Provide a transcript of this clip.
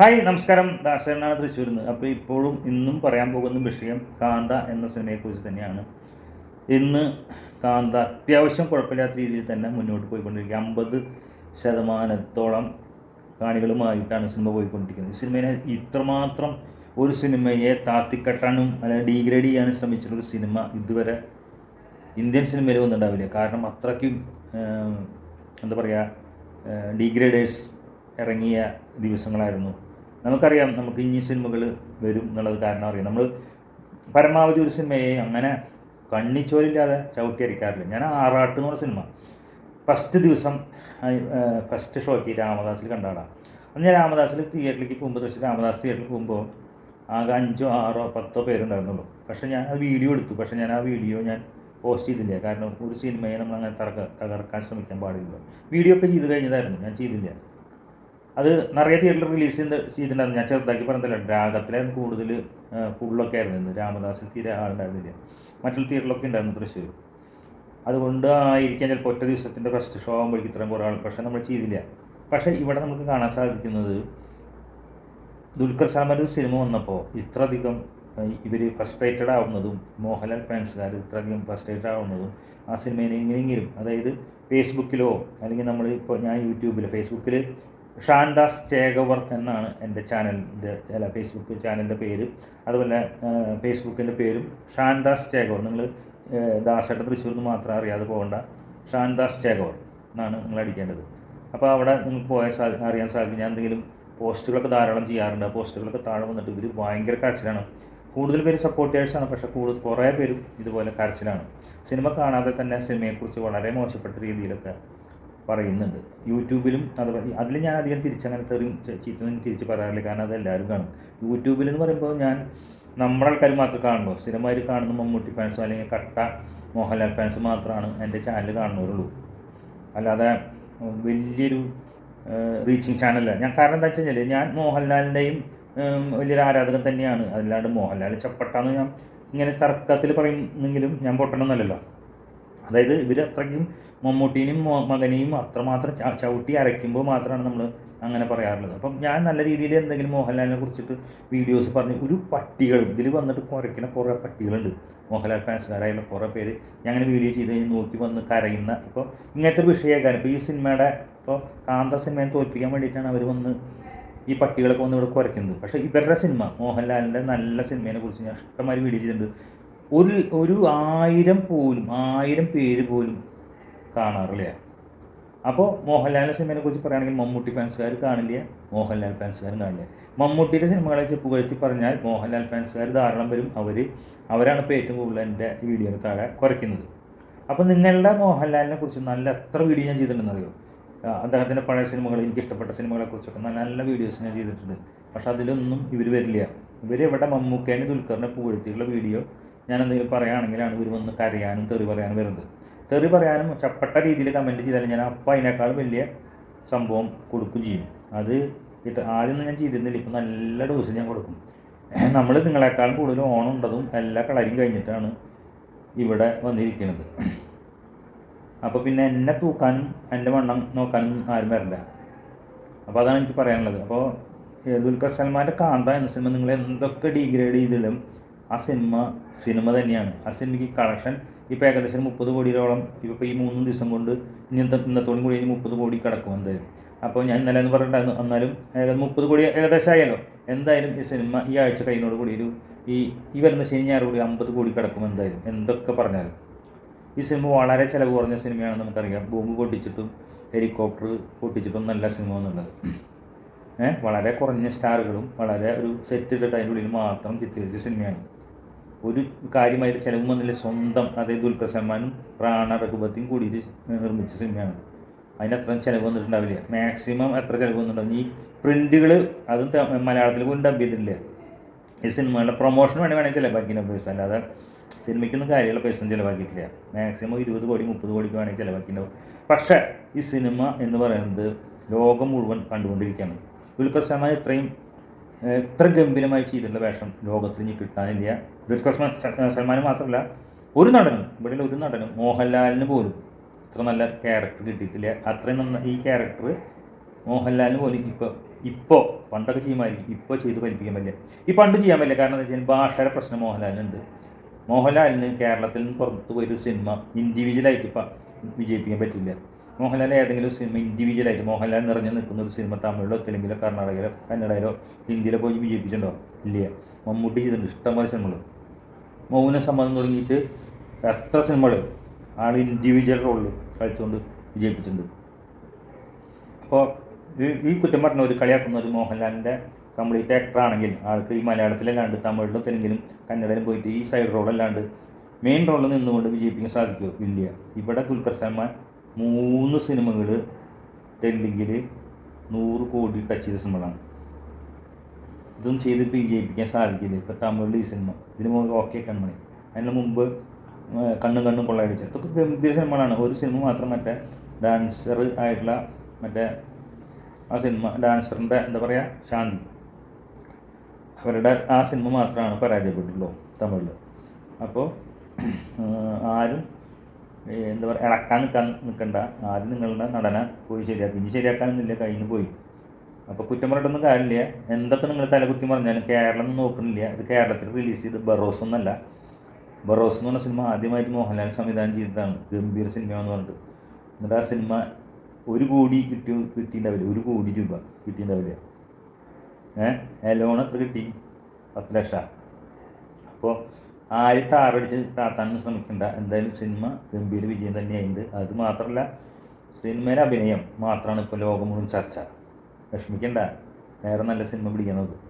Hi നമസ്കാരം. ദാസനാണ് തൃശ്ശൂരിൽ നിന്ന്. അപ്പോൾ ഇപ്പോഴും ഇന്നും പറയാൻ പോകുന്ന വിഷയം കാന്ത എന്ന സിനിമയെക്കുറിച്ച് തന്നെയാണ്. ഇന്ന് കാന്ത അത്യാവശ്യം കുഴപ്പമില്ലാത്ത രീതിയിൽ തന്നെ മുന്നോട്ട് പോയിക്കൊണ്ടിരിക്കുക. അമ്പത് ശതമാനത്തോളം കാണികളുമായിട്ടാണ് സിനിമ പോയിക്കൊണ്ടിരിക്കുന്നത്. ഈ സിനിമയെ ഇത്രമാത്രം ഒരു സിനിമയെ താത്തിക്കെട്ടാനും അല്ലെങ്കിൽ ഡീഗ്രേഡ് ചെയ്യാനും ശ്രമിച്ചിട്ടൊരു സിനിമ ഇതുവരെ ഇന്ത്യൻ സിനിമയിൽ ഒന്നുണ്ടാവില്ല കാരണം അത്രയ്ക്കും എന്താ പറയുക ഡീഗ്രേഡേഴ്സ് ഇറങ്ങിയ ദിവസങ്ങളായിരുന്നു. നമുക്കറിയാം നമുക്ക് ഇനി സിനിമകൾ വരും എന്നുള്ളത് കാരണം അറിയാം. നമ്മൾ പരമാവധി ഒരു സിനിമയെ അങ്ങനെ കണ്ണിച്ചോരില്ലാതെ ചവിട്ടിയടിക്കാറില്ല. ഞാൻ ആറാട്ട് എന്ന് പറഞ്ഞ സിനിമ. ഫസ്റ്റ് ദിവസം ഫസ്റ്റ് ഷോയ്ക്ക് രാമദാസിൽ കണ്ടാടാം അന്ന് ഞാൻ രാമദാസിൽ തിയേറ്ററിലേക്ക് പോകുമ്പോൾ തൃശ്ശൂർ രാമദാസ് തിയേറ്ററിൽ പോകുമ്പോൾ ആകെ അഞ്ചോ ആറോ പത്തോ പേരുണ്ടായിരുന്നുള്ളൂ. പക്ഷേ ഞാൻ ആ വീഡിയോ എടുത്തു. പക്ഷേ ഞാൻ ആ വീഡിയോ ഞാൻ പോസ്റ്റ് ചെയ്തില്ല. കാരണം ഒരു സിനിമയെ നമ്മൾ അങ്ങനെ തകർക്ക തകർക്കാൻ ശ്രമിക്കാൻ പാടില്ല. വീഡിയോ ഒക്കെ ചെയ്ത് കഴിഞ്ഞതായിരുന്നു. ഞാൻ ചെയ്തില്ല. അത് നിറയെ തിയേറ്ററിൽ റിലീസ് ചെയ്ത് ചെയ്തിട്ടുണ്ടായിരുന്നു. ഞാൻ ചെറുതാക്കി പറഞ്ഞതല്ല രാഗത്തിലായിരുന്നു കൂടുതൽ ഫുള്ളൊക്കെ ആയിരുന്നു ഇന്ന്. രാമദാസിൽ തീരെ ആളുണ്ടായിരുന്നില്ല. മറ്റുള്ള തിയേറ്ററിലൊക്കെ ഉണ്ടായിരുന്നു തൃശ്ശൂർ. അതുകൊണ്ട് ആയിരിക്കാം ചിലപ്പോൾ ഒറ്റ ദിവസത്തിന്റെ ഫസ്റ്റ് ഷോ ആകുമ്പോഴേക്കും ഇത്രയും കുറേ ആൾ പക്ഷേ നമ്മൾ ചെയ്തില്ല. പക്ഷേ ഇവിടെ നമുക്ക് കാണാൻ സാധിക്കുന്നത് ദുൽഖർ സൽമാൻ ഒരു സിനിമ വന്നപ്പോൾ ഇത്രയധികം ഇവർ ഫസ്ട്രേറ്റഡ് ആവുന്നതും മോഹൻലാൽ ഫാൻസുകാർ ഇത്രയധികം ഫസ്ട്രേറ്റഡ് ആവുന്നതും ആ സിനിമയിൽ എങ്ങനെയെങ്കിലും അതായത് ഫേസ്ബുക്കിലോ അല്ലെങ്കിൽ നമ്മൾ ഇപ്പോൾ ഞാൻ യൂട്യൂബിൽ ഫേസ്ബുക്കിൽ ഷാൻദാസ് ചേകവർ എന്നാണ് എന്റെ ചാനലിന്റെ അല്ല ഫേസ്ബുക്ക് ചാനലിന്റെ പേര്. അതുപോലെ ഫേസ്ബുക്കിന്റെ പേരും ഷാൻദാസ് ചേകവർ നിങ്ങൾ ദാസേട്ട തൃശ്ശൂർ നിന്ന് മാത്രം അറിയാതെ പോകേണ്ട. ഷാൻദാസ് ചേകവർ എന്നാണ് നിങ്ങൾ അടിക്കേണ്ടത്. അപ്പോൾ അവിടെ നിങ്ങൾക്ക് പോയാൽ സാധി അറിയാൻ സാധിക്കും. ഞാൻ എന്തെങ്കിലും പോസ്റ്റുകളൊക്കെ ധാരാളം ചെയ്യാറുണ്ട്. പോസ്റ്റുകളൊക്കെ താഴെ വന്നിട്ട് ഇവർ ഭയങ്കര കരച്ചിലാണ്. കൂടുതൽ പേര് സപ്പോർട്ടേഴ്സാണ്. പക്ഷേ കൂടുതൽ കുറേ പേരും ഇതുപോലെ കരച്ചിലാണ്. സിനിമ കാണാതെ തന്നെ സിനിമയെക്കുറിച്ച് വളരെ മോശപ്പെട്ട രീതിയിലൊക്കെ പറയുന്നുണ്ട്. യൂട്യൂബിലും അത് അതിൽ ഞാൻ അധികം തിരിച്ചങ്ങനെ തെറിയും ചീത്തൊന്നും തിരിച്ച് പറയാറില്ല. കാരണം അത് എല്ലാവരും കാണും. യൂട്യൂബിലെന്ന് പറയുമ്പോൾ ഞാൻ നമ്മുടെ ആൾക്കാർ മാത്രം കാണുള്ളൂ സ്ഥിരമായിട്ട് കാണുന്ന മമ്മൂട്ടി ഫാൻസോ അല്ലെങ്കിൽ കട്ട മോഹൻലാൽ ഫാൻസ് മാത്രമാണ് എന്റെ ചാനൽ കാണുന്നവരുള്ളൂ. അല്ലാതെ വലിയൊരു റീച്ചിങ് ചാനലല്ല ഞാൻ കാരണം എന്താ വെച്ച് കഴിഞ്ഞാൽ ഞാൻ മോഹൻലാലിന്റെയും വലിയൊരു ആരാധകൻ തന്നെയാണ്. അല്ലാണ്ട് മോഹൻലാൽ ചപ്പട്ടാന്ന് ഞാൻ ഇങ്ങനെ തർക്കത്തിൽ പറയുന്നെങ്കിലും ഞാൻ പൊട്ടണമെന്നല്ലല്ലോ അതായത് ഇവർ അത്രയ്ക്കും മമ്മൂട്ടീനെയും മകനെയും അത്രമാത്രം ചവിട്ടി അരയ്ക്കുമ്പോൾ മാത്രമാണ് നമ്മൾ അങ്ങനെ പറയാറുള്ളത്. അപ്പം ഞാൻ നല്ല രീതിയിൽ എന്തെങ്കിലും മോഹൻലാലിനെ കുറിച്ചിട്ട് വീഡിയോസ് പറഞ്ഞ് ഒരു പട്ടികൾ ഇതിൽ വന്നിട്ട് കുറയ്ക്കുന്ന കുറേ പട്ടികളുണ്ട്. മോഹൻലാൽ ഫാൻസുകാരായുള്ള കുറേ പേര് ഞാൻ അങ്ങനെ വീഡിയോ ചെയ്ത് കഴിഞ്ഞ് നോക്കി വന്ന് കരയുന്ന ഇപ്പോൾ ഇങ്ങനത്തെ ഒരു വിഷയക്കാരൻ ഇപ്പോൾ ഈ സിനിമയുടെ ഇപ്പോൾ കാന്ത സിനിമയെ തോൽപ്പിക്കാൻ വേണ്ടിയിട്ടാണ് അവർ വന്ന് ഈ പട്ടികളൊക്കെ വന്ന് ഇവിടെ കുറയ്ക്കുന്നത്. പക്ഷേ ഇവരുടെ സിനിമ മോഹൻലാലിന്റെ നല്ല സിനിമയെ കുറിച്ച് ഞാൻ ഇഷ്ടമായി വീഡിയോ ചെയ്തിട്ടുണ്ട്. ഒരു ഒരു ആയിരം പോലും ആയിരം പേര് പോലും കാണാറില്ല. അപ്പോൾ മോഹൻലാലിന്റെ സിനിമയെ കുറിച്ച് പറയുകയാണെങ്കിൽ മമ്മൂട്ടി ഫാൻസുകാർ കാണില്ല മോഹൻലാൽ ഫാൻസുകാരും കാണില്ല. മമ്മൂട്ടിയുടെ സിനിമകളെ പുകഴ്ത്തി പറഞ്ഞാൽ മോഹൻലാൽ ഫാൻസുകാർ ധാരാളം വരും അവർ അവരാണ് ഇപ്പോൾ ഏറ്റവും കൂടുതൽ എന്റെ ഈ വീഡിയോയിൽ താഴെ കുറയ്ക്കുന്നത്. അപ്പോൾ നിങ്ങളുടെ മോഹൻലാലിനെ കുറിച്ച് നല്ല എത്ര വീഡിയോ ഞാൻ ചെയ്തിട്ടുണ്ടെന്ന് അറിയോ? ആ, അദ്ദേഹത്തിന്റെ പഴയ സിനിമകൾ എനിക്ക് ഇഷ്ടപ്പെട്ട സിനിമകളെക്കുറിച്ചൊക്കെ നല്ല നല്ല വീഡിയോസ് ഞാൻ ചെയ്തിട്ടുണ്ട്. പക്ഷേ അതിലൊന്നും ഇവർ വരില്ല. ഇവർ ഇവിടെ മമ്മൂക്കേനെ ദുൽഖറിനെ പുകഴ്ത്തിയുള്ള വീഡിയോ ഞാൻ എന്തെങ്കിലും പറയുകയാണെങ്കിലാണ് ഇവർ വന്ന് കരയാനും തെറി പറയാനും വരുന്നത്. തെറി പറയാനും ചപ്പട്ട രീതിയിൽ കമന്റ് ചെയ്താലും ഞാൻ അപ്പം അതിനേക്കാൾ വലിയ സംഭവം കൊടുക്കും ചെയ്യും. അത് ഇത് ആദ്യമൊന്നും ഞാൻ ചെയ്തിരുന്നില്ല. ഇപ്പം നല്ല ഡോസ് ഞാൻ കൊടുക്കും. നമ്മൾ നിങ്ങളെക്കാളും കൂടുതൽ ഓണുണ്ടതും എല്ലാ കളരിയും കഴിഞ്ഞിട്ടാണ് ഇവിടെ വന്നിരിക്കുന്നത്. അപ്പോൾ പിന്നെ എന്നെ തൂക്കാനും എന്റെ വണ്ണം നോക്കാനും ആരും വരില്ല. അപ്പോൾ അതാണ് എനിക്ക് പറയാനുള്ളത്. അപ്പോൾ ദുൽഖർ സൽമാന്റെ കാന്ത എന്ന സിനിമ നിങ്ങൾ എന്തൊക്കെ ഡീഗ്രേഡ് ചെയ്തിലും ആ സിനിമ സിനിമ തന്നെയാണ്. ആ സിനിമയ്ക്ക് കളക്ഷൻ ഇപ്പോൾ ഏകദേശം മുപ്പത് കോടിയോളം ഇപ്പോൾ ഈ മൂന്ന് ദിവസം കൊണ്ട് ഇന്നത്തെ ഇന്നത്തോടും കൂടി മുപ്പത് കോടി കിടക്കും എന്തായാലും. അപ്പോൾ ഞാൻ ഇന്നലെ എന്ന് പറഞ്ഞിട്ടുണ്ടായിരുന്നു എന്നാലും ഏകദേശം മുപ്പത് കോടി ഏകദേശം ആയല്ലോ. എന്തായാലും ഈ സിനിമ ഈ ആഴ്ച കഴിഞ്ഞോട് കൂടി ഒരു ഈ ഈ വരുന്ന ശനി ഞായർ കൂടി അമ്പത് കോടി കിടക്കും എന്തായാലും. എന്തൊക്കെ പറഞ്ഞാലും. ഈ സിനിമ വളരെ ചിലവ് കുറഞ്ഞ സിനിമയാണെന്ന് നമുക്കറിയാം. ബോംബ് പൊട്ടിച്ചിട്ടും ഹെലികോപ്റ്റർ പൊട്ടിച്ചിട്ടും നല്ല സിനിമ എന്നുള്ളത് വളരെ കുറഞ്ഞ സ്റ്റാറുകളും വളരെ ഒരു സെറ്റ് ഇട്ടിട്ട് അതിന്റെ മാത്രം ചിത്രീകരിച്ച സിനിമയാണ്. ഒരു കാര്യമായിട്ട് ചിലവും വന്നില്ല. സ്വന്തം അതായത് ദുൽഖർ സൽമാനും റാണ റഘുപത്തിയും കൂടിയിട്ട് നിർമ്മിച്ച സിനിമയാണ്. അതിന് അത്രയും ചിലവ് വന്നിട്ടുണ്ടാവില്ല. മാക്സിമം എത്ര ചിലവ് വന്നിട്ടുണ്ടാവും? ഈ പ്രിന്റുകൾ അതും മലയാളത്തിൽ പോലും ഡബ് ചെയ്തിട്ടില്ല. ഈ സിനിമകളുടെ പ്രൊമോഷൻ വേണ്ടി വേണമെങ്കിൽ ചിലവാക്കിയ പൈസ അല്ലാതെ സിനിമയ്ക്കൊന്നും കാര്യമുള്ള പൈസ ചിലവാക്കിയിട്ടില്ല. മാക്സിമം ഇരുപത് കോടി മുപ്പത് കോടിക്ക് വേണമെങ്കിൽ ചിലവാക്കിയിട്ടുണ്ടാവും. പക്ഷേ ഈ സിനിമ എന്ന് പറയുന്നത് ലോകം മുഴുവൻ കണ്ടുകൊണ്ടിരിക്കുകയാണ്. ദുൽഖർ സൽമാൻ ഇത്രയും ഇത്ര ഗംഭീരമായി ചെയ്തിട്ടുള്ള വേഷം ലോകത്തിൽ ഇനി കിട്ടാനില്ല. ദുൽഖർ സൽമാൻ മാത്രമല്ല ഒരു നടനും ഇവിടെ ഒരു നടനും മോഹൻലാലിന് പോലും ഇത്ര നല്ല ക്യാരക്ടർ കിട്ടിയിട്ടില്ല. അത്രയും നന്ന ഈ ക്യാരക്ടർ മോഹൻലാലിന് പോലും ഇപ്പോൾ ഇപ്പോൾ പണ്ടൊക്കെ ചെയ്യുമായിരിക്കും ഇപ്പോൾ ചെയ്ത് ഫലിപ്പിക്കാൻ പറ്റില്ല. ഈ പണ്ട് ചെയ്യാൻ പറ്റില്ല. കാരണം എന്താ വെച്ചാൽ ഭാഷയുടെ പ്രശ്നം മോഹൻലാലിനുണ്ട്. മോഹൻലാലിന് കേരളത്തിൽ നിന്ന് പുറത്ത് പോയൊരു സിനിമ ഇൻഡിവിജ്വലായിട്ട് ഇപ്പം വിജയിപ്പിക്കാൻ പറ്റില്ല. മോഹൻലാൽ ഏതെങ്കിലും സിനിമ ഇൻഡിവിജ്വലായിട്ട് മോഹൻലാൽ നിറഞ്ഞു നിൽക്കുന്ന ഒരു സിനിമ തമിഴിലോ തെലുങ്കിലോ കർണാടകയിലോ കന്നഡയിലോ ഹിന്ദിയിലോ പോയി വിജയിപ്പിച്ചിട്ടുണ്ടോ? ഇല്ല. മമ്മൂട്ടി ചെയ്തിട്ടുണ്ട്. ഇഷ്ടംപോലെ സിനിമകൾ മൗന സമ്മതം തുടങ്ങിയിട്ട് എത്ര സിനിമകൾ ആൾ ഇൻഡിവിജ്വൽ റോളിൽ കളിച്ചുകൊണ്ട് വിജയിപ്പിച്ചിട്ടുണ്ട് അപ്പോൾ ഈ ഈ കുറ്റം പറഞ്ഞ ഒരു കളിയാക്കുന്ന ഒരു മോഹൻലാലിന്റെ കംപ്ലീറ്റ് ആക്ടർ ആണെങ്കിൽ ആൾക്ക് ഈ മലയാളത്തിലല്ലാണ്ട് തമിഴിലും തെലുങ്കിലും കന്നഡയിലും പോയിട്ട് ഈ സൈഡ് റോളല്ലാണ്ട് മെയിൻ റോളിൽ നിന്നുകൊണ്ട് വിജയിപ്പിക്കാൻ സാധിക്കുമോ ഇല്ല. ഇവിടെ ദുൽഖർ സൽമാൻ മൂന്ന് സിനിമകൾ തെലുങ്കിൽ നൂറ് കോടി ടച്ച് ചെയ്ത സിനിമകളാണ്. ഇതൊന്നും ചെയ്ത് വിജയിപ്പിക്കാൻ സാധിക്കില്ല. ഇപ്പോൾ തമിഴിൽ ഈ സിനിമ ഇതിന് മുമ്പ് ഓക്കെ കൺമണി അതിന് മുമ്പ് കണ്ണും കണ്ണും കൊള്ളയടിച്ച. ഇതൊക്കെ ഗംഭീര സിനിമകളാണ് ഒരു സിനിമ മാത്രം മറ്റേ ഡാൻസർ ആയിട്ടുള്ള മറ്റേ ആ സിനിമ ഡാൻസറിന്റെ എന്താ പറയുക ശാന്തി. അവരുടെ ആ സിനിമ മാത്രമാണ് പരാജയപ്പെട്ടുള്ളൂ തമിഴിൽ അപ്പോൾ ആരും എന്താ പറയുക ഇളക്കാൻ നിൽക്കാൻ നിൽക്കണ്ട ആദ്യം നിങ്ങളുടെ നടന പോയി ശരിയാക്കി. ഇനി ശരിയാക്കാനൊന്നുമില്ല. നിന്ന് പോയി. അപ്പോൾ കുറ്റം പറഞ്ഞിട്ടൊന്നും കാര്യമില്ല. എന്തൊക്കെ നിങ്ങൾ തലകുത്തി പറഞ്ഞാലും കേരളം ഒന്നും നോക്കണില്ല. അത് കേരളത്തിൽ റിലീസ് ചെയ്ത് ബറോസ് ഒന്നല്ല ബറോസ് എന്ന് പറഞ്ഞ സിനിമ ആദ്യമായിട്ട് മോഹൻലാൽ സംവിധാനം ചെയ്തതാണ്. ഗംഭീര സിനിമയാണെന്ന് പറഞ്ഞിട്ട്. എന്നിട്ട് ആ സിനിമ ഒരു കോടി കിട്ടി കിട്ടിയിട്ടുണ്ടാവില്ല ഒരു കോടി രൂപ കിട്ടിയിട്ടുണ്ടാവില്ല ഏഹ് ലോൺ എത്ര കിട്ടി? പത്ത് ലക്ഷം. അപ്പോൾ ആര് താറടിച്ച് താത്താനും ശ്രമിക്കണ്ട. എന്തായാലും സിനിമ ഗംഭീര വിജയം തന്നെയായിട്ടുണ്ട് അത് മാത്രമല്ല സിനിമയിലെ അഭിനയം മാത്രമാണ് ഇപ്പോൾ ലോകം മുഴുവൻ ചർച്ച. വിഷമിക്കണ്ട. വേറെ നല്ല സിനിമ പിടിക്കാൻ നോക്ക്.